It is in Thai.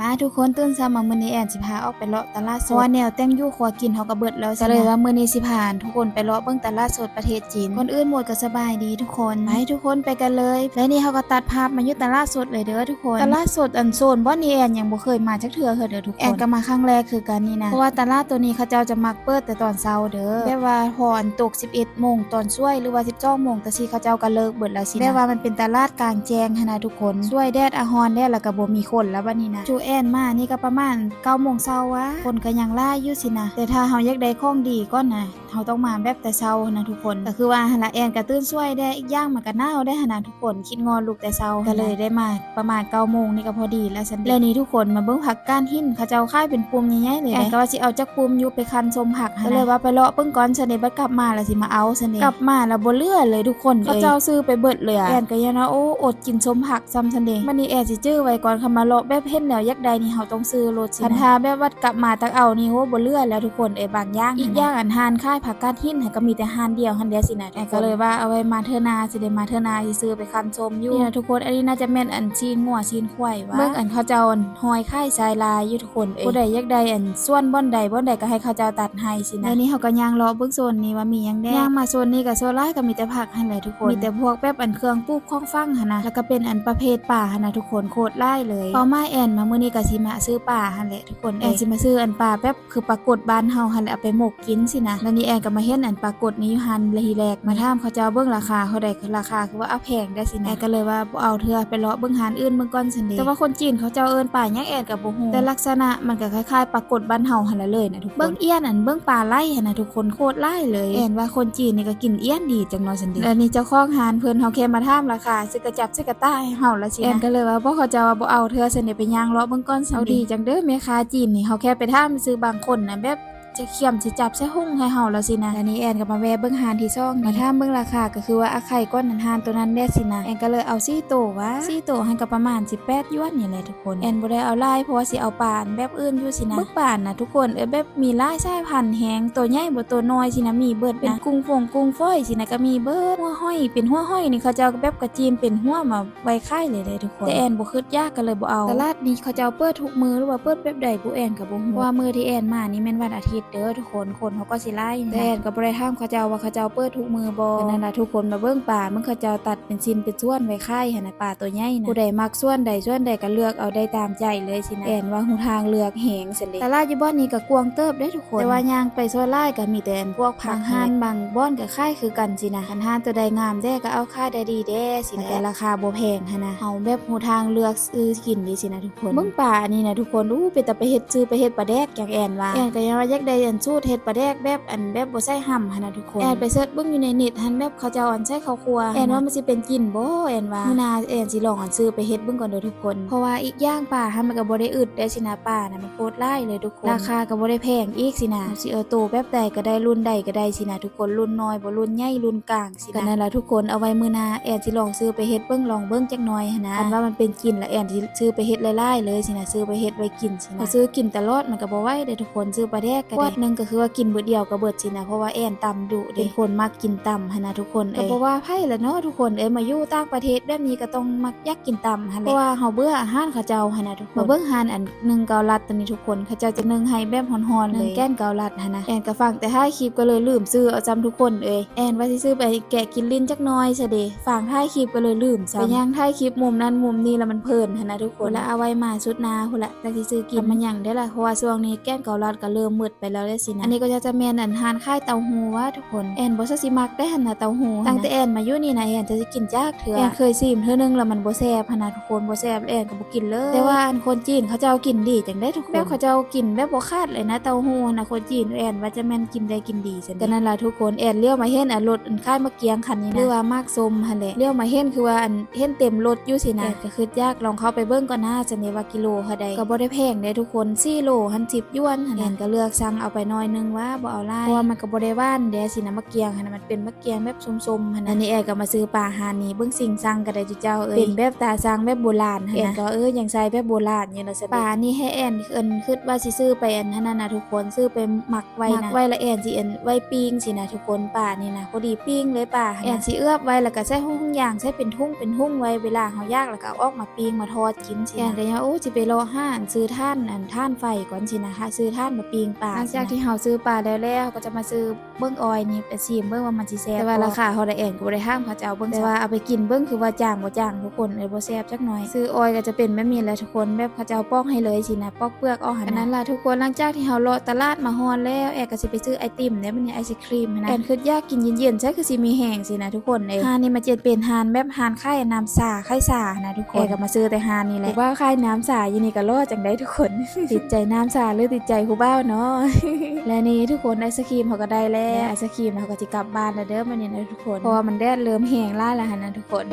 มาทุกคนตื่นเช้ามามื้อนี้แอนสิพาออกไปเลาะตลาดสดเพราะว่าแนวแต่งอยู่ครัวกินเฮาก็เบิดแล้วก็เลยว่ามื้อนี้สิพาทุกคนไปเลาะเบิ่งตลาดสดประเทศจีน คนอื่นหมดก็สบายดีทุกคนไปทุกคนไปกันเลย และนี่เฮาก็ตัดภาพมาอยู่ตลาดสดเลยเด้อทุกคน ตลาดสดอันโซนบ่อนนี่แอนยังบ่เคยมาจักเทื่อเด้อทุกคนแอนก็มาครั้งแรกคือกันนี่นะเพราะว่าตลาดตัวนี้เขาเจ้าจะมักเปิดแต่ตอนเช้าเด้อแบบว่าพออันตก 11โมงตอนช่วยหรือว่า12โมงแต่สิเขาเจ้าก็เลิกเบิดแล้วสินะแบบว่ามันเป็นตลาดกลางแจ้งหั้นนะทุกคนช่วยแดดอาฮอนแดดแล้วก็บ่มีคนแล้วบัดนี้นะจูแอนมานี่ก็ประมาณ9โมงเช้าวะคนก็ยังล่าอยู่สินะแต่ถ้าเฮาอยากได้ของดีก่อนนะเฮาต้องมาแบบแต่เช้านะทุกคนก็คือว่าหั่นละแอนก็ตื่นช่วยได้อีกอย่างมันก็หนาวได้หั่นนะทุกคนคิดงอนลูกแต่เช้าก็เลยได้มาประมาณ9โมงนี่ก็พอดีแล้วสันแล้วนี่ทุกคนมาเบิ่งผักก้านหินเขาเจ้าค่ายเป็นปุ่มใหญ่ๆเลยแอนก็ว่าสิเอาจักปุ่มอยู่ไปคันชมผักหั่นนะก็เลยว่าไปเลาะเบิ่งก่อนซันนี่บัดกลับมาแล้วสิมาเอาซันนี่กลับมาแล้วบ่เหลือเลยทุกคนเขาเจ้าซื้อไปเบิดเลยอะแอนก็ยังว่าโอ้อดกินชมผักซ้ำซันนี่มันนี่แอนสิจื้อไว้ก่อนคำมาเลาะแบบเห็นแล้วอยากได้นี่เฮาต้องซื้อรถสินะคันทาแบบว่ากลับมาตักเอานี่โหบ่เหลือแล้วทุกคนเอ้ยบางอย่างอีกอย่างอันหานค่ายผักกาดหินก็มีแต่หานเดียวหันเดียวสินะแอนก็เลยว่าเอาไว้มาเทอนาสิได้มาเทอนาสิซื้อไปคันชมอยู่นี่นะทุกคนอันนี้น่าจะแม่นอันชีนงัวชีนควายวะเบิ่งอันเขาเจ้าอันหอยค่ายชายลายอยู่ทุกคนเอ้ยผู้ใดอยากได้อันส่วนบ่อนใดบ่อนใดก็ให้เขาเจ้าตัดให้สินะอันนี้เขาก็ย่างเลาะเบิ่งโซนนี้ว่ามีหยังแน่ย่างมาโซนนี้กับโซนลายก็มีแต่ผักหั่นแหละทุกคนมีแต่พวกแบบอันเครื่องปลูกของฟังหั่นนะแล้วก็เป็นอันประเภทป่าหั่นนะทุกคนโคตรหลายเลยพอมาแอนมามื้อนี้ก็สิมาซื้อป่าหั่นแหละทุกคนแอนสิมาซื้ออันป่าแบบคือปรากฏบ้านเฮาหั่นแหละเอาไปหมกกินสินะแล้วนี่แอนก็มาเห็นอันปรากฏนี้อยู่หั่นเลยทีแรกมาถามเขาเจ้าเบิ่งราคาเขาได้คือราคาคือว่าเอาแพงได้สินะแอนก็เลยว่าบ่เอาเถื่อไปเลาะเบิ่งหานอื่นเบิ่งก่อนซั่นเด้แต่ว่าคนจีนเขาเจ้าเอิ้นป่าหยังแอนก็บ่ฮู้แต่ลักษณะมันก็คล้ายๆปรากฏบ้านเฮาหั่นละเลยนะทุกคนเบิ่งเอี้ยนอันเบิ่งปลาไหลหั่นนะทุกคนโคตรหลายเลยแอนว่าคนจีนนี่ก็กินเอี้ยนดีจังเนาะซั่นเด้แล้วนี่เจ้าของหานเพิ่นเฮาแค่มาถามราคาสิกระจับสิกระต้ายให้เฮาละสินะแอนก็เลยว่าบ่เขาเจ้าว่าบ่เอาเถื่อซั่นเด้ไปย่างเลาะเบิ่งก่อนซั่นเอาดีจังเด้อแม่ค้าจีนนี่เฮาแค่ไปถามซื้อบางคนนะแบบ จะเขี่ยมสิจับใส่หุ้งให้เฮาแล้วสินะอันนี้แอนก็มาแวะเบิ่งหานที่ซ่องมาถ้าเบิ่งราคาก็คือว่าอาไข่ก้อนนันหานตัวนั้นแน่สินะแอนก็เลยเอาซี่โตวะซี่โตให้ก็ประมาณ18หยวนนี่แหละทุกคนแอนบ่ได้เอาลายเพราะว่าสิเอาป่านแบบอื่นอยู่สินะเบิ่งป่านนะทุกคนเออแบบมีลายสายพันแฮงตัวใหญ่บ่ตัวน้อยสินะมีเบิดเป็นกุ้งฟงกุ้งฝอยสินะก็มีเบิดหัวห้อยเป็นหัวห้อยนี่เขาจ้าก็แบบกระจีมเป็นหัวมาไว้ค่ายเลยเลยทุกคนแต่แอนบ่คิดยากก็เลยบ่เอาตลาดนี้เขาเจ้าเปิดทุกมือหรือว่าเปิดแบบใดบ่แอนก็บ่ฮู้ว่ามือที่แอนมานี่แม่นวันอาทิตย์เด้อทุกคนคนเขาก็สิไล่แต่แอนก็บ่ได้ถามเขาเจ้าว่าเขาเจ้าเปิดทุกมื้อบ่แต่นั่นล่ะทุกคนมาเบิ่งป่ามันเขาเจ้าตัดเป็นชิ้นเป็นส่วนไว้ค่ายหั่นน่ะป่าตัวใหญ่นะผู้ใดมักส่วนใดส่วนใดก็เลือกเอาได้ตามใจเลยสินะแอนว่าหูทางเลือกแหงซั่นเด้ตลาดอยู่บ่อนนี้ก็กวางเติบได้ทุกคนแต่ว่าย่างไปซอยลายก็มีแต่อันพวกผักหานบางบ่อนก็ค่ายคือกันสินะคันหานตัวใดงามแด้ก็เอาค่ายได้ดีแด้สินะแต่ราคาบ่แพงหันนะเฮาแบบหูทางเลือกซื้อกินดีสินะทุกคนเบิ่งป่าอันนี้นะทุกคนอู้เป็นตาไปเฮ็ดซื้อไปเฮ็ดปลาแดกอย่างแอนว่าแอนก็ยังว่าอยากได้อันสูตรเฮ็ดปลาแดกแบบอันแบบบ่ใส่ห่ำหั่นน่ะทุกคนแอนไปเสิร์ชเบิ่งอยู่ในเน็ตหันแบบเขาเจ้าอันใส่ข้าวคั่วแอนว่ามันสิเป็นกินบ่แอนว่ามื้อหน้าแอนสิลองอันซื้อไปเฮ็ดเบิ่งก่อนเด้อทุกคน เพราะว่าอีกอย่างป่าหันมันก็บ่ได้อึดได้สินะป่านะมันโคตรหลายเลยทุกคน ราคาก็บ่ได้แพงอีกสินะสิเอาโตแบบใดก็ได้รุ่นใดก็ได้สินะทุกคนรุ่นน้อยบ่รุ่นใหญ่รุ่นกลางสินะก็นั่นล่ะทุกคนเอาไว้มื้อหน้าแอนสิลองซื้อไปเฮ็ดเบิ่งลองเบิ่งจักหน่อยหั่นนะอันว่ามันเป็นกินล้วแอนสิซื้อไปเฮ็ดหลายๆเลยสินะซื้อไปเฮ็ดไว้กินสินะซื้อกินตลอดมันก็บ่ไหวเด้อทุกคนซื้อปลาแดกก็วดหนึงก็คือว่ากินเบิดเดียวก็เบิดสินะเพราะว่าแอนตำดุเด้เป็นคนมักกินตำหันนะทุกคนเอ้ยก็บ่ว่าไผละเนาะทุกคนเอ้ยมาอยู่ต่างประเทศแบบนี้ก็ต้องมักอยากกินตำหันแหละเพราะว่าเฮาเบื่ออาหารเขาเจ้าหันนะทุกคนมาเบิ่งอาหารอันหนึงเกาลัดตัวนี้ทุกคนเขาเจ้าจะนึ่งให้แบบฮ้อนๆเลยแก้นเกาลัดหันนะแอนก็ฟังแต่ท้ายคลิปก็เลยลืมซื้อเอาจำทุกคนเอ้ยแอนว่าสิซื้อไปแกะกินลิ้นจักหน่อยซะเด้ฟังท้ายคลิปก็เลยลืมซะไปย่างท้ายคลิปมุมนั้นมุมนี้แล้วมันเพลินหันนะทุกคนแล้วเอาไว้มาชุดหนาพุ่นละแต่สิซื้อกินมันหยังได้อล่ะเพราะว่าช่วงนี้แก้นเกาลัดก็เริ่มมืดไปแล้วได้สินะ อันนี้ก็จะจะแม่นอันหานค่ายเต้าหู้ว่าทุกคนแอนบ่ซะสิมักได้หันนะเต้าหู้ตั้งแต่แอนมาอยู่นี่นะแอนจะสิกินจากเถื่อแอนเคยซิมเทื่อนึงแล้วมันบ่แซ่บหันนะทุกคนบ่แซ่บแล้วแอนก็บ่กินเลย แต่ว่าอันคนจีนเขาเจ้ากินดีจังได้ทุกคนแบบเขาเจ้ากินแบบบ่คาดเลยนะเต้าหู้นะคนจีนแอนว่าจะแม่นกินได้กินดีจังก็นั่นล่ะทุกคนแอนเลี้ยวมาเห็นอันรถอันค่ายมาเกียงคันนี้นะหรือว่ามากสมหั่นแหละเลี้ยวมาเห็นคือว่าอันเห็นเต็มรถอยู่สินะแอนก็คือยากลองเข้าไปเบิ่งก่อนนะจังได๋ว่ากิโลเท่าใดก็บ่ได้แพงเด้ทุกคน4โลหัน10หยวนหั่นแอนก็เลือกสั่งเอาไปหน้อยนึงว่าบ่เอาหลายเพราะว่ามันก็บ่ได้หว่านเด้สินะมะเกียงหั่นน่ะมันเป็นมะเกียงแบบส้มๆหั่นน่ะอันนี้แอก็มาซื้อปลาหานี่เบิ่งสิ่งสั่งก็ได้จุเจ้าเอ้ยเป็นแบบตาสั่งแบบโบราณหั่นนะแอนก็เออยังใส่แบบโบราณอยู่นะปลานี่ให้แอนเอิ้นคิดว่าสิซื้อไปอันนั้นน่ะทุกคนซื้อไปหมักไว้นะหมักไว้ละแอนสิเอิ้นไว้ปิ้งสินะทุกคนปลานี่นะพอดีปิ้งเลยปลาแอนสิเอื้อบไว้แล้วก็ใส่หุ้งอย่างใส่เป็นทุ่งเป็นหุ้งไว้เวลาเฮาย่างแล้วก็เอาออกมาปิ้งมาทอดกินสิแอนก็ยังโอ้สิไปรอห้านซื้อท่านอันท่านไฟก่อนสินะคะซื้อท่านมาปิ้งปลาหลังจากที่เฮาซื้อปลาแล้วแล้วก็จะมาซื้อเบิ่งออยนี่ไปชิมเบิ่งว่ามันสิแซ่บแต่ว่าราคาเฮาได้แอนก็บ่ได้ห้ามเขาจะเอาเบิ่งแต่ว่าเอาไปกินเบิ่งคือว่าจ้างบ่จ้างทุกคนเอ้ยบ่แซ่บจักหน่อยซื้อออยก็จะเป็นแบบนี้แหละทุกคนแบบเขาจะเอาปอกให้เลยสินะปอกเปลือกออกหั่นนั้นล่ะทุกคนหลังจากที่เฮาเลาะตลาดมาฮอนแล้วแอนก็สิไปซื้อไอติมเนี่ยมันนี่ไอศครีมหั้นนะแอนคืออยากกินเย็นๆใช่คือสิมีแห้งสินะทุกคนเอ้ยฮานนี่มาเจนเป็นฮานแบบฮานไข่น้ำสาไข่สานะทุกคนแอนก็มาซื้อแต่ฮานนี่แหละว่าไข่น้ำสาอยู่นี่ก็รอดจังได้ทุกคนติดใจน้ำสาหรือติดใจคูบ้าวเนาะและนี่ทุกคนไอศครีมเขาก็ได้แล้วไอศครีมเขาก็จะกลับบ้านแล้วเด้อมันนี่นะทุกคนเพราะว่ามันแดดเริ่มแห้งล่าแล้วนะทุกคน